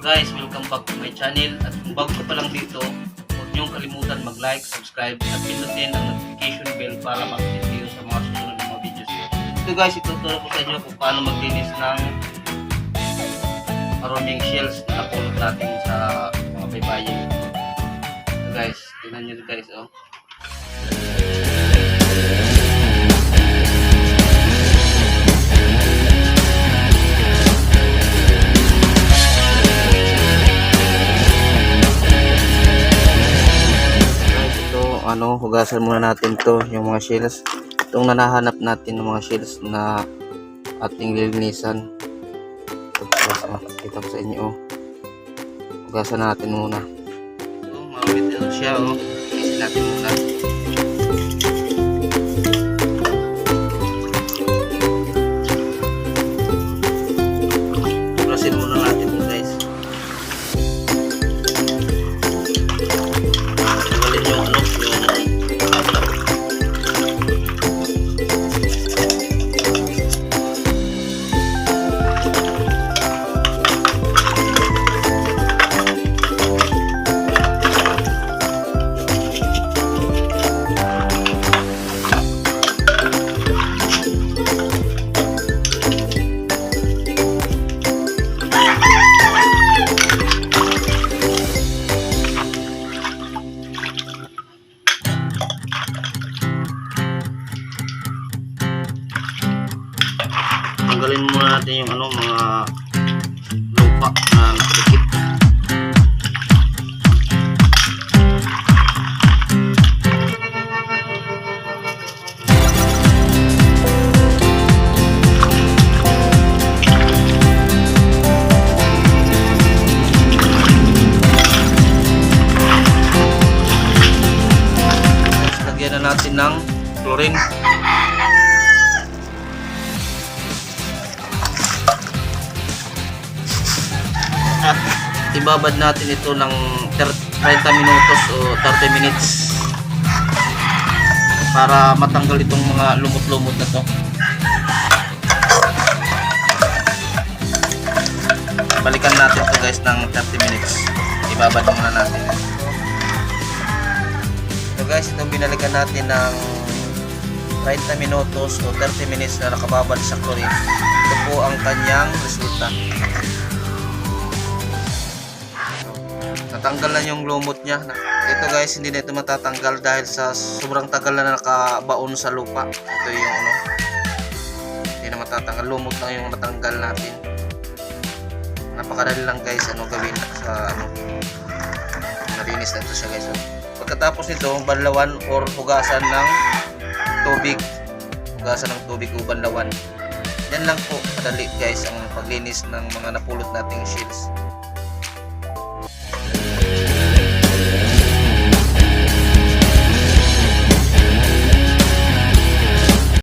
guys, welcome back to my channel at kung bago ka pa lang dito, huwag niyong kalimutan mag-like, subscribe at pindutin ang notification bell para ma-update kayo sa mga susunod na mga videos. Ito guys, ituturo ko sa inyo kung paano maglinis ng maraming shells na napulot natin sa mga baybayin. Ito guys, tingnan nyo guys oh. Ano, hugasan muna natin to, yung mga shells. Itong nanahanap natin ng mga shells na ating lilinisan. Ito, guys, ah, ko sa inyo, oh. Hugasan natin muna. Ito, mawit ito siya, oh. Linisin natin muna. Tanggalin muna natin yung ano, mga lupa na nakadikit. Lagyan na natin ng chlorine. At ibabad natin ito ng 30 minutos o 30 minutes. Para matanggal itong mga lumot-lumot na to. Balikan natin to guys ng 30 minutes. Ibabad muna natin. So guys ito binalikan natin ng 30 minutos o 30 minutes na nakababad sa chlorine. Ito po ang kanyang resulta natanggal na yung lumot niya. Ito guys hindi na ito matatanggal dahil sa sobrang tagal na nakabaon sa lupa. Ito yung ano. Hindi na matatanggal. Lumot lang yung natanggal natin. Napakadali lang guys ano gawin sa ano. Nalinis na ito siya guys oh. pagkatapos nito banlawan or hugasan ng tubig. Hugasan ng tubig o banlawan. Yan lang po kadali guys ang paglinis ng mga napulot nating shields